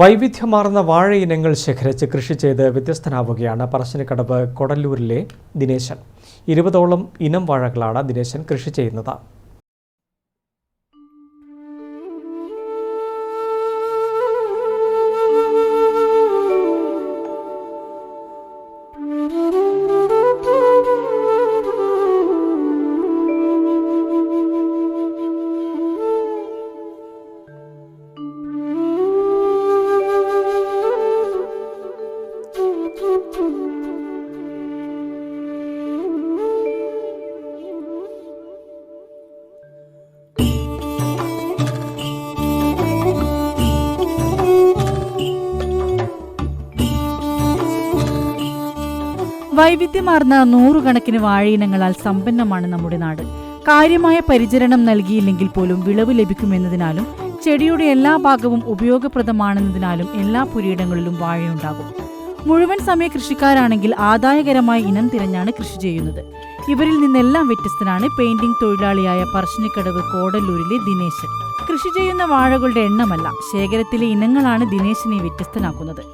വൈവിധ്യമാർന്ന വാഴ ഇനങ്ങൾ ശേഖരിച്ച് കൃഷി ചെയ്ത് വ്യത്യസ്തനാവുകയാണ് പറശ്ശിനിക്കടവ് കൊടല്ലൂരിലെ ദിനേശൻ. ഇരുപതോളം ഇനം വാഴകളാണ് ദിനേശൻ കൃഷി ചെയ്യുന്നത്. വൈവിധ്യമാർന്ന നൂറുകണക്കിന് വാഴയിനങ്ങളാൽ സമ്പന്നമാണ് നമ്മുടെ നാട്. കാര്യമായ പരിചരണം നൽകിയില്ലെങ്കിൽ പോലും വിളവ് ലഭിക്കുമെന്നതിനാലും ചെടിയുടെ എല്ലാ ഭാഗവും ഉപയോഗപ്രദമാണെന്നതിനാലും എല്ലാ പുരയിടങ്ങളിലും വാഴയുണ്ടാകും. മുഴുവൻ സമയ കൃഷിക്കാരാണെങ്കിൽ ആദായകരമായ ഇനം തിരഞ്ഞാണ് കൃഷി ചെയ്യുന്നത്. ഇവരിൽ നിന്നെല്ലാം വ്യത്യസ്തനാണ് പെയിന്റിംഗ് തൊഴിലാളിയായ പറശ്ശിനിക്കടവ് കോടല്ലൂരിലെ ദിനേശൻ. കൃഷി ചെയ്യുന്ന വാഴകളുടെ എണ്ണമല്ല ശേഖരത്തിലെ ഇനങ്ങളാണ് ദിനേശിനെ വ്യത്യസ്തനാക്കുന്നത്.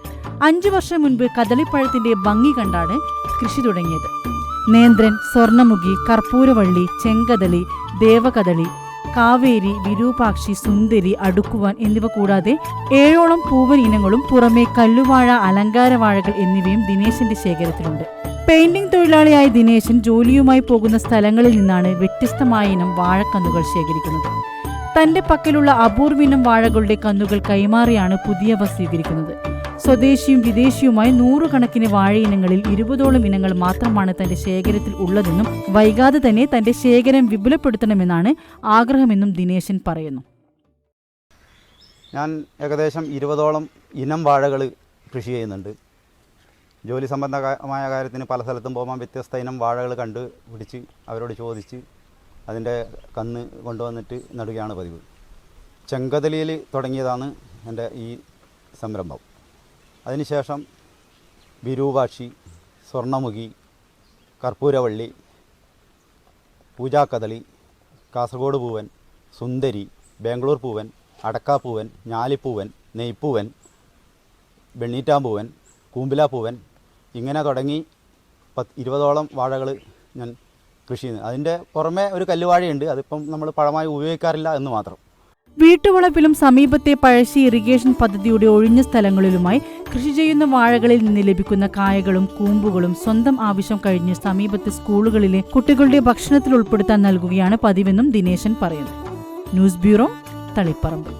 അഞ്ചു വർഷം മുൻപ് കദളിപ്പഴത്തിന്റെ ഭംഗി കണ്ടാണ് കൃഷി തുടങ്ങിയത്. നേന്ത്രൻ സ്വർണമുഖി കർപ്പൂരവള്ളി ചെങ്കദളി ദേവകദളി കാവേരി വിരൂപാക്ഷി സുന്ദരി അടുക്കുവാൻ എന്നിവ കൂടാതെ ഏഴോളം പൂവൻ ഇനങ്ങളും പുറമെ കല്ലുവാഴ അലങ്കാരവാഴകൾ എന്നിവയും ദിനേശന്റെ ശേഖരത്തിലുണ്ട്. പെയിന്റിംഗ് തൊഴിലാളിയായ ദിനേശൻ ജോലിയുമായി പോകുന്ന സ്ഥലങ്ങളിൽ നിന്നാണ് വ്യത്യസ്തമായ ഇനം വാഴക്കന്നുകൾ ശേഖരിക്കുന്നത്. തന്റെ പക്കലുള്ള അപൂർവിനം വാഴകളുടെ കന്നുകൾ കൈമാറിയാണ് പുതിയവ സ്വീകരിക്കുന്നത്. സ്വദേശിയും വിദേശിയുമായി നൂറുകണക്കിന് വാഴയിനങ്ങളിൽ ഇരുപതോളം ഇനങ്ങൾ മാത്രമാണ് തന്റെ ശേഖരത്തിൽ ഉള്ളതെന്നും വൈകാതെ തന്നെ തന്റെ ശേഖരം വിപുലപ്പെടുത്തണമെന്നാണ് ആഗ്രഹമെന്നും ദിനേശൻ പറയുന്നു. ഞാൻ ഏകദേശം ഇരുപതോളം ഇനം വാഴകൾ കൃഷി ചെയ്യുന്നുണ്ട്. ജോലി സംബന്ധമായ കാര്യത്തിന് പല സ്ഥലത്തും പോകുമ്പോൾ വ്യത്യസ്ത ഇനം വാഴകൾ കണ്ട് പിടിച്ച് അവരോട് ചോദിച്ച് അതിന്റെ കന്ന് കൊണ്ടുവന്നിട്ട് നടുകയാണ് പതിവ്. ചെങ്കതലിയിൽ തുടങ്ങിയതാണ് എന്റെ ഈ സംരംഭം. അതിനുശേഷം വിരൂപാക്ഷി സ്വർണമുഖി കർപ്പൂരവള്ളി പൂജാക്കദളി കാസർഗോഡ് പൂവൻ സുന്ദരി ബാംഗ്ലൂർ പൂവൻ അടക്കാപ്പൂവൻ ഞാലിപ്പൂവൻ നെയ്പ്പൂവൻ വെണ്ണീറ്റാമ്പൂവൻ കൂമ്പിലാപ്പൂവൻ ഇങ്ങനെ തുടങ്ങി പത്ത് ഇരുപതോളം വാഴകൾ ഞാൻ കൃഷി ചെയ്യുന്നത് അതിന്റെ പുറമെ ഒരു കല്ലുവാഴയുണ്ട്. അതിപ്പം നമ്മൾ പഴമായി ഉപയോഗിക്കാറില്ല എന്ന് മാത്രം. വീട്ടുവളപ്പിലും സമീപത്തെ പഴശ്ശി ഇറിഗേഷൻ പദ്ധതിയുടെ ഒഴിഞ്ഞ സ്ഥലങ്ങളിലുമായി കൃഷി ചെയ്യുന്ന വാഴകളിൽ നിന്ന് ലഭിക്കുന്ന കായകളും കൂമ്പുകളും സ്വന്തം ആവശ്യം കഴിഞ്ഞ് സമീപത്തെ സ്കൂളുകളിലെ കുട്ടികളുടെ ഭക്ഷണത്തിൽ ഉൾപ്പെടുത്താൻ നൽകുകയാണ് പതിവെന്നും ദിനേശൻ പറയുന്നു. News bureau Taliparamba.